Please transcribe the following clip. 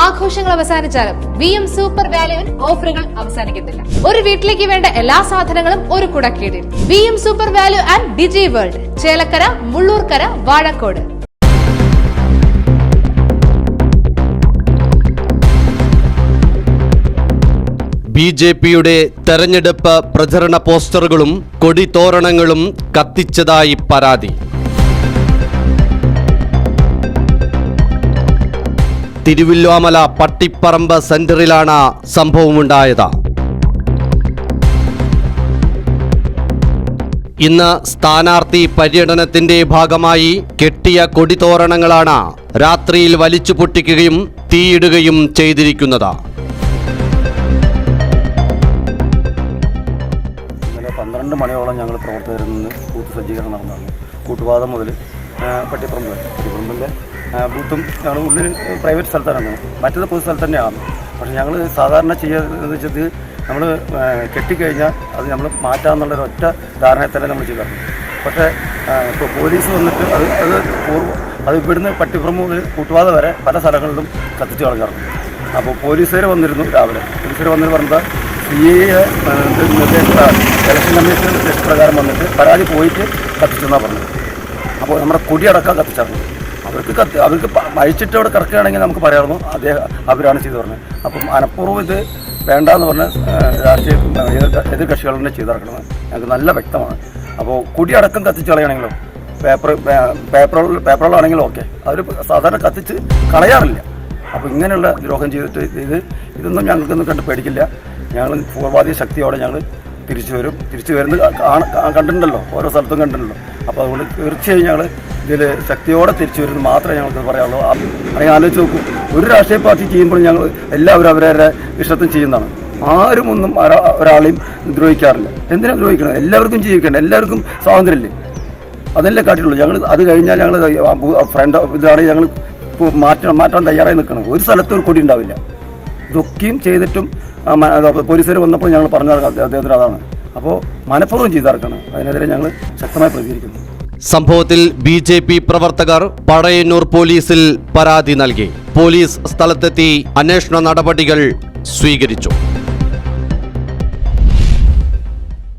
ആഘോഷങ്ങൾ അവസാനിച്ചാലും V M super വാല്യുവിൽ ഓഫറുകൾ അവസാനിക്കുന്നില്ല ഒരു വീട്ടിലേക്ക് വേണ്ട എല്ലാ സാധനങ്ങളും ഒരു കുടക്കീടിൽ V M super value and Digi World Chelakkara Mullurkara Vazhakkode. B J പിയുടെ തെരഞ്ഞെടുപ്പ് പ്രചരണ പോസ്റ്ററുകളും കൊടിതോരണങ്ങളും കത്തിച്ചതായി പരാതി. തിരുവില്ലോമല പട്ടിപ്പറമ്പ് സെന്ററിലാണ് സംഭവമുണ്ടായത്. ഇന്ന് സ്ഥാനാർത്ഥി പര്യടനത്തിന്റെ ഭാഗമായി കെട്ടിയ കൊടിതോരണങ്ങളാണ് രാത്രിയിൽ വലിച്ചു പൊട്ടിക്കുകയും തീയിടുകയും ചെയ്തിരിക്കുന്നത്. പന്ത്രണ്ട് മണിയോളം ഞങ്ങൾ പ്രവർത്തകരിൽ നിന്ന് കൂട്ടു സജ്ജീകരണം നടന്നതാണ്. കൂട്ടുപാത മുതൽ പട്ടിപ്പറമ്പ് പട്ടിപ്പുറമ്പിന്റെ ബൂത്തും ഞങ്ങൾ ഉള്ളിൽ പ്രൈവറ്റ് സ്ഥലത്താണ്. മറ്റത് പൊതു സ്ഥലത്ത് തന്നെയാണ്. പക്ഷേ ഞങ്ങൾ സാധാരണ ചെയ്യുന്നത് വെച്ചത് നമ്മൾ കെട്ടിക്കഴിഞ്ഞാൽ അത് നമ്മൾ മാറ്റാമെന്നുള്ളൊരു ഒറ്റ ധാരണയിൽ തന്നെ നമ്മൾ ചെയ്തിരുന്നു പക്ഷേ ഇപ്പോൾ പോലീസ് വന്നിട്ട് അത് അത് പൂർവം അത് ഇവിടുന്ന് പട്ടിപ്പുറം മുതൽ കൂട്ടുപാത വരെ പല സ്ഥലങ്ങളിലും കത്തിച്ച് കളഞ്ഞിറങ്ങും അപ്പോൾ പോലീസുകാർ വന്നിരുന്നു രാവിലെ. പോലീസുകാർ വന്നിട്ട് പറഞ്ഞാൽ സി എ നിർദ്ദേശ ഇലക്ഷൻ കമ്മീഷൻ നിർദ്ദേശപ്രകാരം വന്നിട്ട് പരാതി പോയിട്ട് കത്തിച്ചെന്നാണ് പറഞ്ഞത്. അപ്പോൾ നമ്മുടെ കുടിയടക്കാൻ കത്തിച്ചറിഞ്ഞു അവർക്ക് കത്തി അവർക്ക് മരിച്ചിട്ട് അവിടെ കിടക്കുകയാണെങ്കിൽ നമുക്ക് പറയാമായിരുന്നു അദ്ദേഹം അവരാണ് ചെയ്തു പറഞ്ഞത് അപ്പം മനഃപൂർവം ഇത് വേണ്ടാന്ന് പറഞ്ഞ് ഏഹ്, രാഷ്ട്രീയ എതിർ കക്ഷികൾ തന്നെ ചെയ്തിറക്കണമെന്ന് ഞങ്ങൾക്ക് നല്ല വ്യക്തമാണ്. അപ്പോൾ കുടിയടക്കം കത്തിച്ച് കളയുകയാണെങ്കിലും പേപ്പർ പേപ്പറുകൾ പേപ്പറുകളാണെങ്കിലും ഓക്കെ. അവർ സാധാരണ കത്തിച്ച് കളയാറില്ല. അപ്പോൾ ഇങ്ങനെയുള്ള ദ്രോഹം ചെയ്തിട്ട് ഇത് ഇതൊന്നും ഞങ്ങൾക്കൊന്നും കണ്ട് പേടിക്കില്ല. ഞങ്ങൾ പൂർവാധി ശക്തിയോടെ ഞങ്ങൾ തിരിച്ചു വരും. തിരിച്ചു വരുന്നത് കാണ- കണ്ടിട്ടുണ്ടല്ലോ. ഓരോ സ്ഥലത്തും കണ്ടിട്ടുണ്ടല്ലോ. അപ്പോൾ അതുകൊണ്ട് തീർച്ചയായും ഞങ്ങൾ ഇതിൽ ശക്തിയോടെ തിരിച്ചു വരുന്നത് മാത്രമേ ഞങ്ങൾക്ക് പറയാനുള്ളൂ. അല്ലെങ്കിൽ ആലോചിച്ച് നോക്കൂ. ഒരു രാഷ്ട്രീയ പാർട്ടി ചെയ്യുമ്പോഴും ഞങ്ങൾ എല്ലാവരും അവരവരുടെ ഇഷ്ടത്തിന് ചെയ്യുന്നതാണ്. ആരും ഒന്നും ഒരാ- ഒരാളെയും ദ്രോഹിക്കാറില്ല. എന്തിനാണ് ദ്രോഹിക്കണം എല്ലാവർക്കും ജീവിക്കണം എല്ലാവർക്കും സ്വാതന്ത്ര്യമില്ലേ അതല്ലേ കാട്ടിയുള്ളൂ ഞങ്ങൾ അത് കഴിഞ്ഞാൽ ഞങ്ങൾ ഫ്രണ്ട് ഇതാണ് ഞങ്ങൾ മാറ്റാൻ മാറ്റാൻ തയ്യാറായി നിൽക്കണം ഒരു സ്ഥലത്തും ഒരു കൊടി ഉണ്ടാവില്ല. ഇതൊക്കെയും ചെയ്തിട്ടും പോലീസുകാർ വന്നപ്പോൾ ഞങ്ങൾ പറഞ്ഞു അദ്ദേഹത്തിന് അതാണ്. അപ്പോൾ മനഃപൂർവം ചെയ്തിറക്കണം അതിനെതിരെ ഞങ്ങൾ ശക്തമായി പ്രതികരിക്കുന്നു. സംഭവത്തിൽ ബി ജെ പി പ്രവർത്തകർ പടയന്നൂർ പോലീസിൽ പരാതി നൽകി. പോലീസ് സ്ഥലത്തെത്തി അന്വേഷണ നടപടികൾ സ്വീകരിച്ചു.